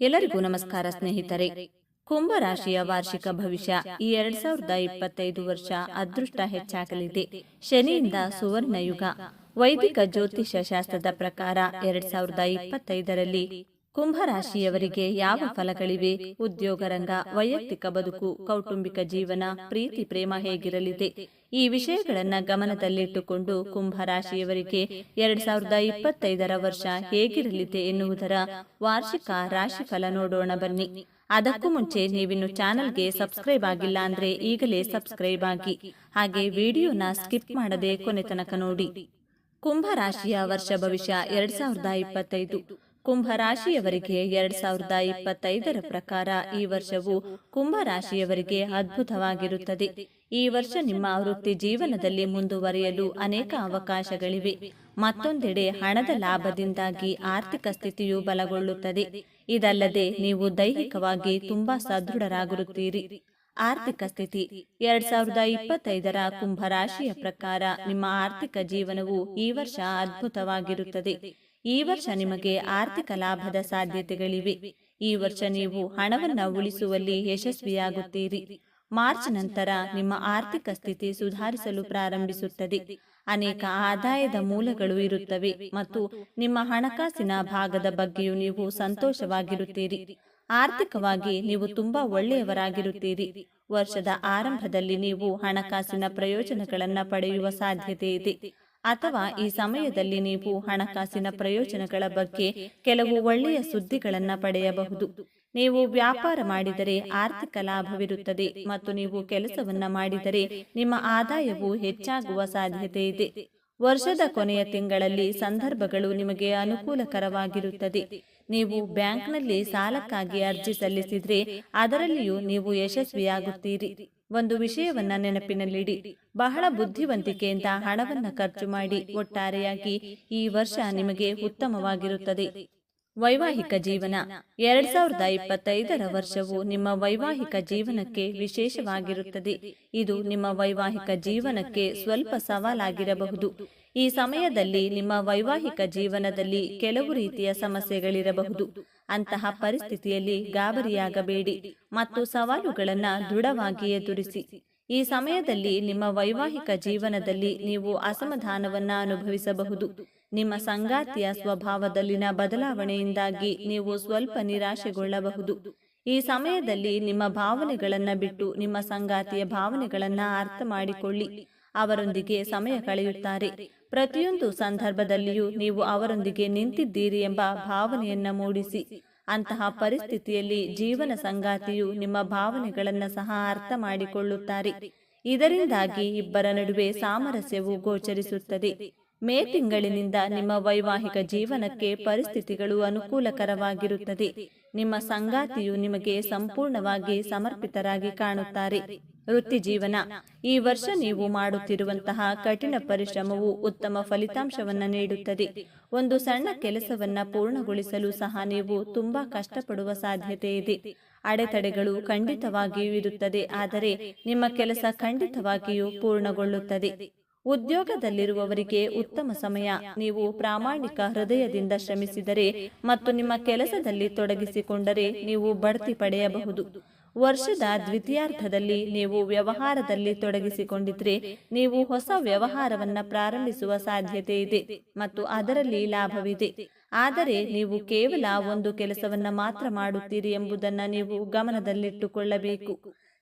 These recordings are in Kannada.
ಎಲ್ಲರಿಗೂ ನಮಸ್ಕಾರ ಸ್ನೇಹಿತರೆ. ಕುಂಭ ರಾಶಿಯ ವಾರ್ಷಿಕ ಭವಿಷ್ಯ ಈ ಎರಡ್ ಸಾವಿರದ ಇಪ್ಪತ್ತೈದು ವರ್ಷ ಅದೃಷ್ಟ ಹೆಚ್ಚಾಗಲಿದೆ. ಶನಿಯಿಂದ ಸುವರ್ಣ ಯುಗ ವೈದಿಕ ಜ್ಯೋತಿಷ್ಯ ಶಾಸ್ತ್ರದ ಪ್ರಕಾರ ಎರಡ್ ಸಾವಿರದ ಇಪ್ಪತ್ತೈದರಲ್ಲಿ ಕುಂಭ ರಾಶಿಯವರಿಗೆ ಯಾವ ಫಲಗಳಿವೆ? ಉದ್ಯೋಗ ರಂಗ, ವೈಯಕ್ತಿಕ ಬದುಕು, ಕೌಟುಂಬಿಕ ಜೀವನ, ಪ್ರೀತಿ, ಪ್ರೇಮ ಹೇಗಿರಲಿದೆ? ಈ ವಿಷಯಗಳನ್ನು ಗಮನದಲ್ಲಿಟ್ಟುಕೊಂಡು ಕುಂಭ ರಾಶಿಯವರಿಗೆ ಎರಡ್ ಸಾವಿರದ ಇಪ್ಪತ್ತೈದರ ವರ್ಷ ಹೇಗಿರಲಿದೆ ಎನ್ನುವುದರ ವಾರ್ಷಿಕ ರಾಶಿಫಲ ನೋಡೋಣ ಬನ್ನಿ. ಅದಕ್ಕೂ ಮುಂಚೆ ನೀವಿನ್ನು ಚಾನೆಲ್ಗೆ ಸಬ್ಸ್ಕ್ರೈಬ್ ಆಗಿಲ್ಲ ಅಂದ್ರೆ ಈಗಲೇ ಸಬ್ಸ್ಕ್ರೈಬ್ ಆಗಿ. ಹಾಗೆ ವಿಡಿಯೋನ ಸ್ಕಿಪ್ ಮಾಡದೆ ಕೊನೆ ತನಕ ನೋಡಿ. ಕುಂಭರಾಶಿಯ ವರ್ಷ ಭವಿಷ್ಯ ಎರಡ್ ಸಾವಿರದ ಇಪ್ಪತ್ತೈದು. ಕುಂಭ ರಾಶಿಯವರಿಗೆ ಎರಡ್ ಸಾವಿರದ ಇಪ್ಪತ್ತೈದರ ಪ್ರಕಾರ ಈ ವರ್ಷವು ಕುಂಭರಾಶಿಯವರಿಗೆ ಅದ್ಭುತವಾಗಿರುತ್ತದೆ. ಈ ವರ್ಷ ನಿಮ್ಮ ವೃತ್ತಿ ಜೀವನದಲ್ಲಿ ಮುಂದುವರಿಯಲು ಅನೇಕ ಅವಕಾಶಗಳಿವೆ. ಮತ್ತೊಂದೆಡೆ ಹಣದ ಲಾಭದಿಂದಾಗಿ ಆರ್ಥಿಕ ಸ್ಥಿತಿಯು ಬಲಗೊಳ್ಳುತ್ತದೆ. ಇದಲ್ಲದೆ ನೀವು ದೈಹಿಕವಾಗಿ ತುಂಬಾ ಸದೃಢರಾಗಿರುತ್ತೀರಿ. ಆರ್ಥಿಕ ಸ್ಥಿತಿ ಎರಡ್ ಸಾವಿರದ ಇಪ್ಪತ್ತೈದರ ಕುಂಭರಾಶಿಯ ಪ್ರಕಾರ ನಿಮ್ಮ ಆರ್ಥಿಕ ಜೀವನವು ಈ ವರ್ಷ ಅದ್ಭುತವಾಗಿರುತ್ತದೆ. ಈ ವರ್ಷ ನಿಮಗೆ ಆರ್ಥಿಕ ಲಾಭದ ಸಾಧ್ಯತೆಗಳಿವೆ. ಈ ವರ್ಷ ನೀವು ಹಣವನ್ನು ಉಳಿಸುವಲ್ಲಿ ಯಶಸ್ವಿಯಾಗುತ್ತೀರಿ. ಮಾರ್ಚ್ ನಂತರ ನಿಮ್ಮ ಆರ್ಥಿಕ ಸ್ಥಿತಿ ಸುಧಾರಿಸಲು ಪ್ರಾರಂಭಿಸುತ್ತದೆ. ಅನೇಕ ಆದಾಯದ ಮೂಲಗಳು ಇರುತ್ತವೆ ಮತ್ತು ನಿಮ್ಮ ಹಣಕಾಸಿನ ಭಾಗದ ಬಗ್ಗೆಯೂ ನೀವು ಸಂತೋಷವಾಗಿರುತ್ತೀರಿ. ಆರ್ಥಿಕವಾಗಿ ನೀವು ತುಂಬಾ ಒಳ್ಳೆಯವರಾಗಿರುತ್ತೀರಿ. ವರ್ಷದ ಆರಂಭದಲ್ಲಿ ನೀವು ಹಣಕಾಸಿನ ಪ್ರಯೋಜನಗಳನ್ನು ಪಡೆಯುವ ಸಾಧ್ಯತೆ ಇದೆ. ಅಥವಾ ಈ ಸಮಯದಲ್ಲಿ ನೀವು ಹಣಕಾಸಿನ ಪ್ರಯೋಜನಗಳ ಬಗ್ಗೆ ಕೆಲವು ಒಳ್ಳೆಯ ಸುದ್ದಿಗಳನ್ನು ಪಡೆಯಬಹುದು. ನೀವು ವ್ಯಾಪಾರ ಮಾಡಿದರೆ ಆರ್ಥಿಕ ಲಾಭವಿರುತ್ತದೆ ಮತ್ತು ನೀವು ಕೆಲಸವನ್ನ ಮಾಡಿದರೆ ನಿಮ್ಮ ಆದಾಯವು ಹೆಚ್ಚಾಗುವ ಸಾಧ್ಯತೆ ಇದೆ. ವರ್ಷದ ಕೊನೆಯ ತಿಂಗಳಲ್ಲಿ ಸಂದರ್ಭಗಳು ನಿಮಗೆ ಅನುಕೂಲಕರವಾಗಿರುತ್ತದೆ. ನೀವು ಬ್ಯಾಂಕ್ನಲ್ಲಿ ಸಾಲಕ್ಕಾಗಿ ಅರ್ಜಿ ಸಲ್ಲಿಸಿದರೆ ಅದರಲ್ಲಿಯೂ ನೀವು ಯಶಸ್ವಿಯಾಗುತ್ತೀರಿ. ಒಂದು ವಿಷಯವನ್ನ ನೆನಪಿನಲ್ಲಿಡಿ. ಬಹಳ ಬುದ್ಧಿವಂತಿಕೆಯಿಂದ ಹಣವನ್ನ ಖರ್ಚು ಮಾಡಿ ಒಟ್ಟಾರೆಯಾಗಿ ಈ ವರ್ಷ ನಿಮಗೆ ಉತ್ತಮವಾಗಿರುತ್ತದೆ. ವೈವಾಹಿಕ ಜೀವನ. ಎರಡ್ ಸಾವಿರದ ಇಪ್ಪತ್ತೈದರ ವರ್ಷವು ನಿಮ್ಮ ವೈವಾಹಿಕ ಜೀವನಕ್ಕೆ ವಿಶೇಷವಾಗಿರುತ್ತದೆ. ಇದು ನಿಮ್ಮ ವೈವಾಹಿಕ ಜೀವನಕ್ಕೆ ಸ್ವಲ್ಪ ಸವಾಲಾಗಿರಬಹುದು. ಈ ಸಮಯದಲ್ಲಿ ನಿಮ್ಮ ವೈವಾಹಿಕ ಜೀವನದಲ್ಲಿ ಕೆಲವು ರೀತಿಯ ಸಮಸ್ಯೆಗಳಿರಬಹುದು. ಅಂತಹ ಪರಿಸ್ಥಿತಿಯಲ್ಲಿ ಗಾಬರಿಯಾಗಬೇಡಿ ಮತ್ತು ಸವಾಲುಗಳನ್ನ ದೃಢವಾಗಿ ಎದುರಿಸಿ. ಈ ಸಮಯದಲ್ಲಿ ನಿಮ್ಮ ವೈವಾಹಿಕ ಜೀವನದಲ್ಲಿ ನೀವು ಅಸಮಾಧಾನವನ್ನ ಅನುಭವಿಸಬಹುದು. ನಿಮ್ಮ ಸಂಗಾತಿಯ ಸ್ವಭಾವದಲ್ಲಿನ ಬದಲಾವಣೆಯಿಂದಾಗಿ ನೀವು ಸ್ವಲ್ಪ ನಿರಾಶೆಗೊಳ್ಳಬಹುದು. ಈ ಸಮಯದಲ್ಲಿ ನಿಮ್ಮ ಭಾವನೆಗಳನ್ನು ಬಿಟ್ಟು ನಿಮ್ಮ ಸಂಗಾತಿಯ ಭಾವನೆಗಳನ್ನು ಅರ್ಥ ಮಾಡಿಕೊಳ್ಳಿ. ಅವರೊಂದಿಗೆ ಸಮಯ ಕಳೆಯುತ್ತಾರೆ. ಪ್ರತಿಯೊಂದು ಸಂದರ್ಭದಲ್ಲಿಯೂ ನೀವು ಅವರೊಂದಿಗೆ ನಿಂತಿದ್ದೀರಿ ಎಂಬ ಭಾವನೆಯನ್ನ ಮೂಡಿಸಿ. ಅಂತಹ ಪರಿಸ್ಥಿತಿಯಲ್ಲಿ ಜೀವನ ಸಂಗಾತಿಯು ನಿಮ್ಮ ಭಾವನೆಗಳನ್ನು ಸಹ ಅರ್ಥ ಮಾಡಿಕೊಳ್ಳುತ್ತಾರೆ. ಇದರಿಂದಾಗಿ ಇಬ್ಬರ ನಡುವೆ ಸಾಮರಸ್ಯವು ಗೋಚರಿಸುತ್ತದೆ. ಮೇ ತಿಂಗಳಿನಿಂದ ನಿಮ್ಮ ವೈವಾಹಿಕ ಜೀವನಕ್ಕೆ ಪರಿಸ್ಥಿತಿಗಳು ಅನುಕೂಲಕರವಾಗಿರುತ್ತದೆ. ನಿಮ್ಮ ಸಂಗಾತಿಯು ನಿಮಗೆ ಸಂಪೂರ್ಣವಾಗಿ ಸಮರ್ಪಿತರಾಗಿ ಕಾಣುತ್ತಾರೆ. ವೃತ್ತಿ ಜೀವನ ಈ ವರ್ಷ ನೀವು ಮಾಡುತ್ತಿರುವಂತಹ ಕಠಿಣ ಪರಿಶ್ರಮವು ಉತ್ತಮ ಫಲಿತಾಂಶವನ್ನು ನೀಡುತ್ತದೆ. ಒಂದು ಸಣ್ಣ ಕೆಲಸವನ್ನ ಪೂರ್ಣಗೊಳಿಸಲು ಸಹ ನೀವು ತುಂಬಾ ಕಷ್ಟಪಡುವ ಸಾಧ್ಯತೆ ಇದೆ. ಅಡೆತಡೆಗಳು ಖಂಡಿತವಾಗಿಯೂ ಇರುತ್ತದೆ, ಆದರೆ ನಿಮ್ಮ ಕೆಲಸ ಖಂಡಿತವಾಗಿಯೂ ಪೂರ್ಣಗೊಳ್ಳುತ್ತದೆ. ಉದ್ಯೋಗದಲ್ಲಿರುವವರಿಗೆ ಉತ್ತಮ ಸಮಯ. ನೀವು ಪ್ರಾಮಾಣಿಕ ಹೃದಯದಿಂದ ಶ್ರಮಿಸಿದರೆ ಮತ್ತು ನಿಮ್ಮ ಕೆಲಸದಲ್ಲಿ ತೊಡಗಿಸಿಕೊಂಡರೆ ನೀವು ಬಡ್ತಿ ಪಡೆಯಬಹುದು. ವರ್ಷದ ದ್ವಿತೀಯಾರ್ಧದಲ್ಲಿ ನೀವು ವ್ಯವಹಾರದಲ್ಲಿ ತೊಡಗಿಸಿಕೊಂಡಿದ್ರೆ ನೀವು ಹೊಸ ವ್ಯವಹಾರವನ್ನ ಪ್ರಾರಂಭಿಸುವ ಸಾಧ್ಯತೆ ಇದೆ ಮತ್ತು ಅದರಲ್ಲಿ ಲಾಭವಿದೆ. ಆದರೆ ನೀವು ಕೇವಲ ಒಂದು ಕೆಲಸವನ್ನ ಮಾತ್ರ ಮಾಡುತ್ತೀರಿ ಎಂಬುದನ್ನು ನೀವು ಗಮನದಲ್ಲಿಟ್ಟುಕೊಳ್ಳಬೇಕು.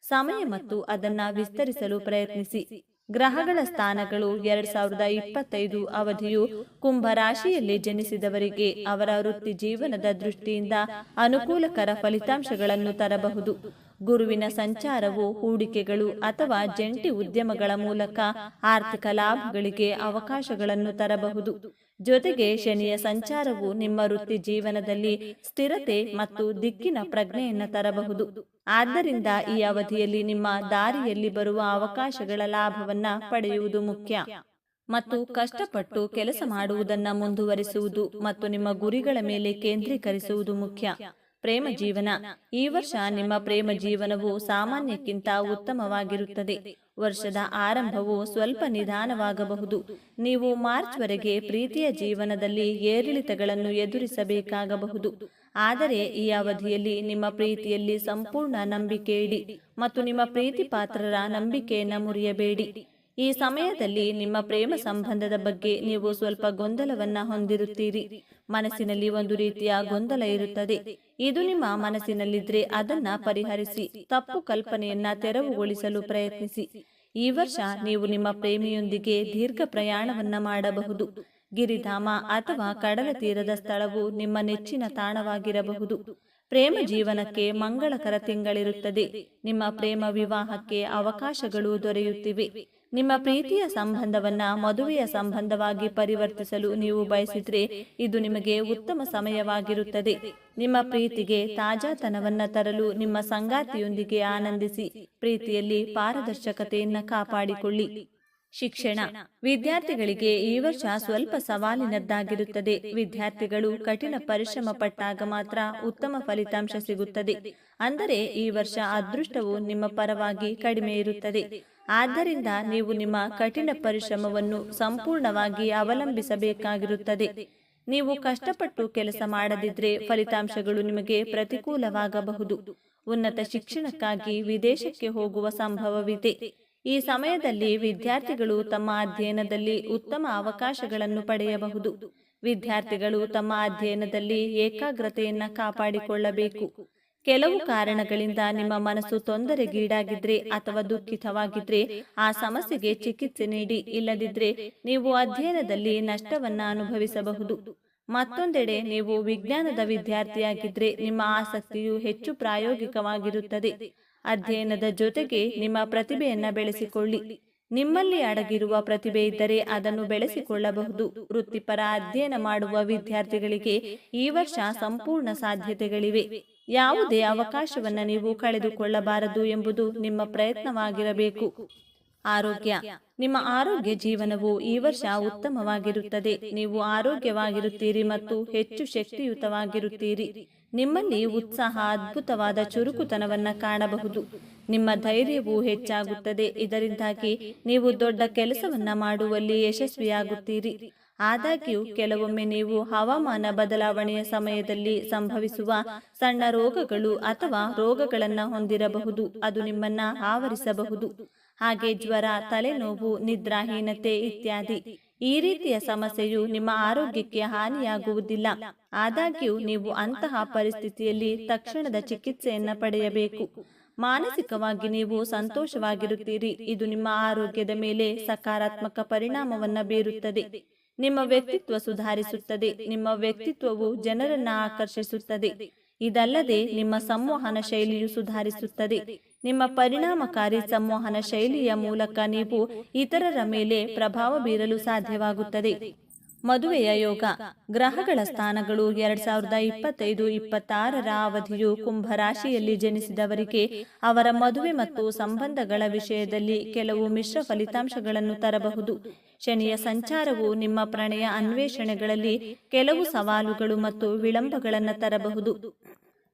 ಸಮಯ ಮತ್ತು ಅದನ್ನ ವಿಸ್ತರಿಸಲು ಪ್ರಯತ್ನಿಸಿ. ಗ್ರಹಗಳ ಸ್ಥಾನಗಳು ಎರಡ್ ಸಾವಿರದ ಇಪ್ಪತ್ತೈದು ಅವಧಿಯು ಕುಂಭ ರಾಶಿಯಲ್ಲಿ ಜನಿಸಿದವರಿಗೆ ಅವರ ವೃತ್ತಿ ಜೀವನದ ದೃಷ್ಟಿಯಿಂದ ಅನುಕೂಲಕರ ಫಲಿತಾಂಶಗಳನ್ನು ತರಬಹುದು. ಗುರುವಿನ ಸಂಚಾರವು ಹೂಡಿಕೆಗಳು ಅಥವಾ ಜಂಟಿ ಉದ್ಯಮಗಳ ಮೂಲಕ ಆರ್ಥಿಕ ಲಾಭಗಳಿಗೆ ಅವಕಾಶಗಳನ್ನು ತರಬಹುದು. ಜೊತೆಗೆ ಶನಿಯ ಸಂಚಾರವು ನಿಮ್ಮ ವೃತ್ತಿ ಜೀವನದಲ್ಲಿ ಸ್ಥಿರತೆ ಮತ್ತು ದಿಕ್ಕಿನ ಪ್ರಜ್ಞೆಯನ್ನು ತರಬಹುದು. ಆದ್ದರಿಂದ ಈ ಅವಧಿಯಲ್ಲಿ ನಿಮ್ಮ ದಾರಿಯಲ್ಲಿ ಬರುವ ಅವಕಾಶಗಳ ಲಾಭವನ್ನ ಪಡೆಯುವುದು ಮುಖ್ಯ. ಮತ್ತು ಕಷ್ಟಪಟ್ಟು ಕೆಲಸ ಮಾಡುವುದನ್ನು ಮುಂದುವರಿಸುವುದು ಮತ್ತು ನಿಮ್ಮ ಗುರಿಗಳ ಮೇಲೆ ಕೇಂದ್ರೀಕರಿಸುವುದು ಮುಖ್ಯ. ಪ್ರೇಮ ಜೀವನ. ಈ ವರ್ಷ ನಿಮ್ಮ ಪ್ರೇಮ ಜೀವನವು ಸಾಮಾನ್ಯಕ್ಕಿಂತ ಉತ್ತಮವಾಗಿರುತ್ತದೆ. ವರ್ಷದ ಆರಂಭವು ಸ್ವಲ್ಪ ನಿಧಾನವಾಗಬಹುದು. ನೀವು ಮಾರ್ಚ್ ವರೆಗೆ ಪ್ರೀತಿಯ ಜೀವನದಲ್ಲಿ ಏರಿಳಿತಗಳನ್ನು ಎದುರಿಸಬೇಕಾಗಬಹುದು. ಆದರೆ ಈ ಅವಧಿಯಲ್ಲಿ ನಿಮ್ಮ ಪ್ರೀತಿಯಲ್ಲಿ ಸಂಪೂರ್ಣ ನಂಬಿಕೆ ಇಡಿ ಮತ್ತು ನಿಮ್ಮ ಪ್ರೀತಿ ಪಾತ್ರರ ನಂಬಿಕೆಯನ್ನು ಮುರಿಯಬೇಡಿ. ಈ ಸಮಯದಲ್ಲಿ ನಿಮ್ಮ ಪ್ರೇಮ ಸಂಬಂಧದ ಬಗ್ಗೆ ನೀವು ಸ್ವಲ್ಪ ಗೊಂದಲವನ್ನ ಹೊಂದಿರುತ್ತೀರಿ. ಮನಸ್ಸಿನಲ್ಲಿ ಒಂದು ರೀತಿಯ ಗೊಂದಲ ಇರುತ್ತದೆ. ಇದು ನಿಮ್ಮ ಮನಸ್ಸಿನಲ್ಲಿದ್ರೆ ಅದನ್ನ ಪರಿಹರಿಸಿ, ತಪ್ಪು ಕಲ್ಪನೆಯನ್ನ ತೆರವುಗೊಳಿಸಲು ಪ್ರಯತ್ನಿಸಿ. ಈ ವರ್ಷ ನೀವು ನಿಮ್ಮ ಪ್ರೇಮಿಯೊಂದಿಗೆ ದೀರ್ಘ ಪ್ರಯಾಣವನ್ನ ಮಾಡಬಹುದು. ಗಿರಿಧಾಮ ಅಥವಾ ಕಡಲ ತೀರದ ಸ್ಥಳವು ನಿಮ್ಮ ನೆಚ್ಚಿನ ತಾಣವಾಗಿರಬಹುದು. ಪ್ರೇಮ ಜೀವನಕ್ಕೆ ಮಂಗಳಕರ ತಿಂಗಳಿರುತ್ತದೆ. ನಿಮ್ಮ ಪ್ರೇಮ ವಿವಾಹಕ್ಕೆ ಅವಕಾಶಗಳು ದೊರೆಯುತ್ತಿವೆ. ನಿಮ್ಮ ಪ್ರೀತಿಯ ಸಂಬಂಧವನ್ನ ಮದುವೆಯ ಸಂಬಂಧವಾಗಿ ಪರಿವರ್ತಿಸಲು ನೀವು ಬಯಸಿದ್ರೆ ಇದು ನಿಮಗೆ ಉತ್ತಮ ಸಮಯವಾಗಿರುತ್ತದೆ. ನಿಮ್ಮ ಪ್ರೀತಿಗೆ ತಾಜಾತನವನ್ನ ತರಲು ನಿಮ್ಮ ಸಂಗಾತಿಯೊಂದಿಗೆ ಆನಂದಿಸಿ, ಪ್ರೀತಿಯಲ್ಲಿ ಪಾರದರ್ಶಕತೆಯನ್ನ ಕಾಪಾಡಿಕೊಳ್ಳಿ. ಶಿಕ್ಷಣ. ವಿದ್ಯಾರ್ಥಿಗಳಿಗೆ ಈ ವರ್ಷ ಸ್ವಲ್ಪ ಸವಾಲಿನದ್ದಾಗಿರುತ್ತದೆ. ವಿದ್ಯಾರ್ಥಿಗಳು ಕಠಿಣ ಪರಿಶ್ರಮ ಪಟ್ಟಾಗ ಮಾತ್ರ ಉತ್ತಮ ಫಲಿತಾಂಶ ಸಿಗುತ್ತದೆ. ಅಂದರೆ ಈ ವರ್ಷ ಅದೃಷ್ಟವು ನಿಮ್ಮ ಪರವಾಗಿ ಕಡಿಮೆ ಇರುತ್ತದೆ. ಆದ್ದರಿಂದ ನೀವು ನಿಮ್ಮ ಕಠಿಣ ಪರಿಶ್ರಮವನ್ನು ಸಂಪೂರ್ಣವಾಗಿ ಅವಲಂಬಿಸಬೇಕಾಗಿರುತ್ತದೆ. ನೀವು ಕಷ್ಟಪಟ್ಟು ಕೆಲಸ ಮಾಡದಿದ್ರೆ ಫಲಿತಾಂಶಗಳು ನಿಮಗೆ ಪ್ರತಿಕೂಲವಾಗಬಹುದು. ಉನ್ನತ ಶಿಕ್ಷಣಕ್ಕಾಗಿ ವಿದೇಶಕ್ಕೆ ಹೋಗುವ ಸಂಭವವಿದೆ. ಈ ಸಮಯದಲ್ಲಿ ವಿದ್ಯಾರ್ಥಿಗಳು ತಮ್ಮ ಅಧ್ಯಯನದಲ್ಲಿ ಉತ್ತಮ ಅವಕಾಶಗಳನ್ನು ಪಡೆಯಬಹುದು. ವಿದ್ಯಾರ್ಥಿಗಳು ತಮ್ಮ ಅಧ್ಯಯನದಲ್ಲಿ ಏಕಾಗ್ರತೆಯನ್ನು ಕಾಪಾಡಿಕೊಳ್ಳಬೇಕು. ಕೆಲವು ಕಾರಣಗಳಿಂದ ನಿಮ್ಮ ಮನಸ್ಸು ತೊಂದರೆಗೀಡಾಗಿದ್ರೆ ಅಥವಾ ದುಃಖಿತವಾಗಿದ್ರೆ ಆ ಸಮಸ್ಯೆಗೆ ಚಿಕಿತ್ಸೆ ನೀಡಿ, ಇಲ್ಲದಿದ್ರೆ ನೀವು ಅಧ್ಯಯನದಲ್ಲಿ ನಷ್ಟವನ್ನ ಅನುಭವಿಸಬಹುದು. ಮತ್ತೊಂದೆಡೆ, ನೀವು ವಿಜ್ಞಾನದ ವಿದ್ಯಾರ್ಥಿಯಾಗಿದ್ರೆ ನಿಮ್ಮ ಆಸಕ್ತಿಯು ಹೆಚ್ಚು ಪ್ರಾಯೋಗಿಕವಾಗಿರುತ್ತದೆ. ಅಧ್ಯಯನದ ಜೊತೆಗೆ ನಿಮ್ಮ ಪ್ರತಿಭೆಯನ್ನ ಬೆಳೆಸಿಕೊಳ್ಳಿ. ನಿಮ್ಮಲ್ಲಿ ಅಡಗಿರುವ ಪ್ರತಿಭೆ ಇದ್ದರೆ ಅದನ್ನು ಬೆಳೆಸಿಕೊಳ್ಳಬಹುದು. ವೃತ್ತಿಪರ ಅಧ್ಯಯನ ಮಾಡುವ ವಿದ್ಯಾರ್ಥಿಗಳಿಗೆ ಈ ವರ್ಷ ಸಂಪೂರ್ಣ ಸಾಧ್ಯತೆಗಳಿವೆ. ಯಾವುದೇ ಅವಕಾಶವನ್ನು ನೀವು ಕಳೆದುಕೊಳ್ಳಬಾರದು ಎಂಬುದು ನಿಮ್ಮ ಪ್ರಯತ್ನವಾಗಿರಬೇಕು. ಆರೋಗ್ಯ. ನಿಮ್ಮ ಆರೋಗ್ಯ ಜೀವನವು ಈ ವರ್ಷ ಉತ್ತಮವಾಗಿರುತ್ತದೆ. ನೀವು ಆರೋಗ್ಯವಾಗಿರುತ್ತೀರಿ ಮತ್ತು ಹೆಚ್ಚು ಶಕ್ತಿಯುತವಾಗಿರುತ್ತೀರಿ. ನಿಮ್ಮಲ್ಲಿ ಉತ್ಸಾಹ ಅದ್ಭುತವಾದ ಚುರುಕುತನವನ್ನು ಕಾಣಬಹುದು. ನಿಮ್ಮ ಧೈರ್ಯವು ಹೆಚ್ಚಾಗುತ್ತದೆ. ಇದರಿಂದಾಗಿ ನೀವು ದೊಡ್ಡ ಕೆಲಸವನ್ನ ಮಾಡುವಲ್ಲಿ ಯಶಸ್ವಿಯಾಗುತ್ತೀರಿ. ಆದಾಗ್ಯೂ, ಕೆಲವೊಮ್ಮೆ ನೀವು ಹವಾಮಾನ ಬದಲಾವಣೆಯ ಸಮಯದಲ್ಲಿ ಸಂಭವಿಸುವ ಸಣ್ಣ ರೋಗಗಳು ಅಥವಾ ರೋಗಗಳನ್ನು ಹೊಂದಿರಬಹುದು. ಅದು ನಿಮ್ಮನ್ನ ಆವರಿಸಬಹುದು. ಹಾಗೆ ಜ್ವರ, ತಲೆನೋವು, ನಿದ್ರಾಹೀನತೆ ಇತ್ಯಾದಿ. ಈ ರೀತಿಯ ಸಮಸ್ಯೆಯು ನಿಮ್ಮ ಆರೋಗ್ಯಕ್ಕೆ ಹಾನಿಯಾಗುವುದಿಲ್ಲ. ಆದಾಗ್ಯೂ, ನೀವು ಅಂತಹ ಪರಿಸ್ಥಿತಿಯಲ್ಲಿ ತಕ್ಷಣದ ಚಿಕಿತ್ಸೆಯನ್ನ ಪಡೆಯಬೇಕು. ಮಾನಸಿಕವಾಗಿ ನೀವು ಸಂತೋಷವಾಗಿರುತ್ತೀರಿ. ಇದು ನಿಮ್ಮ ಆರೋಗ್ಯದ ಮೇಲೆ ಸಕಾರಾತ್ಮಕ ಪರಿಣಾಮವನ್ನ ಬೀರುತ್ತದೆ. ನಿಮ್ಮ ವ್ಯಕ್ತಿತ್ವ ಸುಧಾರಿಸುತ್ತದೆ. ನಿಮ್ಮ ವ್ಯಕ್ತಿತ್ವವು ಜನರನ್ನ ಆಕರ್ಷಿಸುತ್ತದೆ. ಇದಲ್ಲದೆ ನಿಮ್ಮ ಸಂವಹನ ಶೈಲಿಯು ಸುಧಾರಿಸುತ್ತದೆ. ನಿಮ್ಮ ಪರಿಣಾಮಕಾರಿ ಸಂವಹನ ಶೈಲಿಯ ಮೂಲಕ ನೀವು ಇತರರ ಮೇಲೆ ಪ್ರಭಾವ ಬೀರಲು ಸಾಧ್ಯವಾಗುತ್ತದೆ. ಮದುವೆಯ ಯೋಗ. ಗ್ರಹಗಳ ಸ್ಥಾನಗಳು ಎರಡ್ ಸಾವಿರದ ಇಪ್ಪತ್ತೈದು ಇಪ್ಪತ್ತಾರರ ಅವಧಿಯು ಕುಂಭರಾಶಿಯಲ್ಲಿ ಜನಿಸಿದವರಿಗೆ ಅವರ ಮದುವೆ ಮತ್ತು ಸಂಬಂಧಗಳ ವಿಷಯದಲ್ಲಿ ಕೆಲವು ಮಿಶ್ರ ಫಲಿತಾಂಶಗಳನ್ನು ತರಬಹುದು. ಶನಿಯ ಸಂಚಾರವು ನಿಮ್ಮ ಪ್ರಣಯ ಅನ್ವೇಷಣೆಗಳಲ್ಲಿ ಕೆಲವು ಸವಾಲುಗಳು ಮತ್ತು ವಿಳಂಬಗಳನ್ನು ತರಬಹುದು.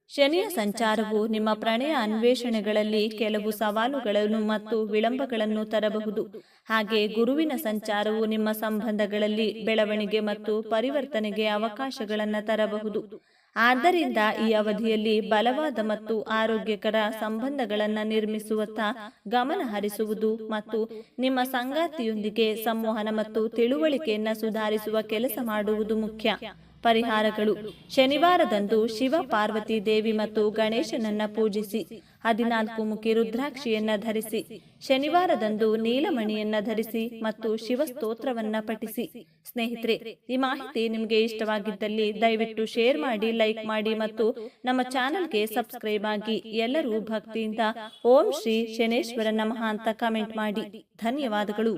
ಶನಿಯ ಸಂಚಾರವು ನಿಮ್ಮ ಪ್ರಣಯ ಅನ್ವೇಷಣೆಗಳಲ್ಲಿ ಕೆಲವು ಸವಾಲುಗಳನ್ನು ಮತ್ತು ವಿಳಂಬಗಳನ್ನು ತರಬಹುದು. ಹಾಗೆ ಗುರುವಿನ ಸಂಚಾರವು ನಿಮ್ಮ ಸಂಬಂಧಗಳಲ್ಲಿ ಬೆಳವಣಿಗೆ ಮತ್ತು ಪರಿವರ್ತನೆಗೆ ಅವಕಾಶಗಳನ್ನು ತರಬಹುದು. ಆದ್ದರಿಂದ ಈ ಅವಧಿಯಲ್ಲಿ ಬಲವಾದ ಮತ್ತು ಆರೋಗ್ಯಕರ ಸಂಬಂಧಗಳನ್ನು ನಿರ್ಮಿಸುವತ್ತ ಗಮನ ಹರಿಸುವುದು ಮತ್ತು ನಿಮ್ಮ ಸಂಗಾತಿಯೊಂದಿಗೆ ಸಂವಹನ ಮತ್ತು ತಿಳುವಳಿಕೆಯನ್ನು ಸುಧಾರಿಸುವ ಕೆಲಸ ಮಾಡುವುದು ಮುಖ್ಯ. ಪರಿಹಾರಗಳು. ಶನಿವಾರದಂದು ಶಿವ ಪಾರ್ವತಿ ದೇವಿ ಮತ್ತು ಗಣೇಶನನ್ನ ಪೂಜಿಸಿ ಹದಿನಾಲ್ಕು ಮುಖಿ ರುದ್ರಾಕ್ಷಿಯನ್ನ ಧರಿಸಿ ಶನಿವಾರದಂದು ನೀಲಮಣಿಯನ್ನ ಧರಿಸಿ ಮತ್ತು ಶಿವ ಸ್ತೋತ್ರವನ್ನ ಪಠಿಸಿ. ಸ್ನೇಹಿತರೆ ಈ ಮಾಹಿತಿ ನಿಮಗೆ ಇಷ್ಟವಾಗಿದ್ದಲ್ಲಿ ದಯವಿಟ್ಟು ಶೇರ್ ಮಾಡಿ ಲೈಕ್ ಮಾಡಿ ಮತ್ತು ನಮ್ಮ ಚಾನೆಲ್ಗೆ ಸಬ್ಸ್ಕ್ರೈಬ್ ಆಗಿ ಎಲ್ಲರೂ ಭಕ್ತಿಯಿಂದ ಓಂ ಶ್ರೀ ಶನೇಶ್ವರ ನಮಃ ಅಂತ ಕಮೆಂಟ್ ಮಾಡಿ. ಧನ್ಯವಾದಗಳು.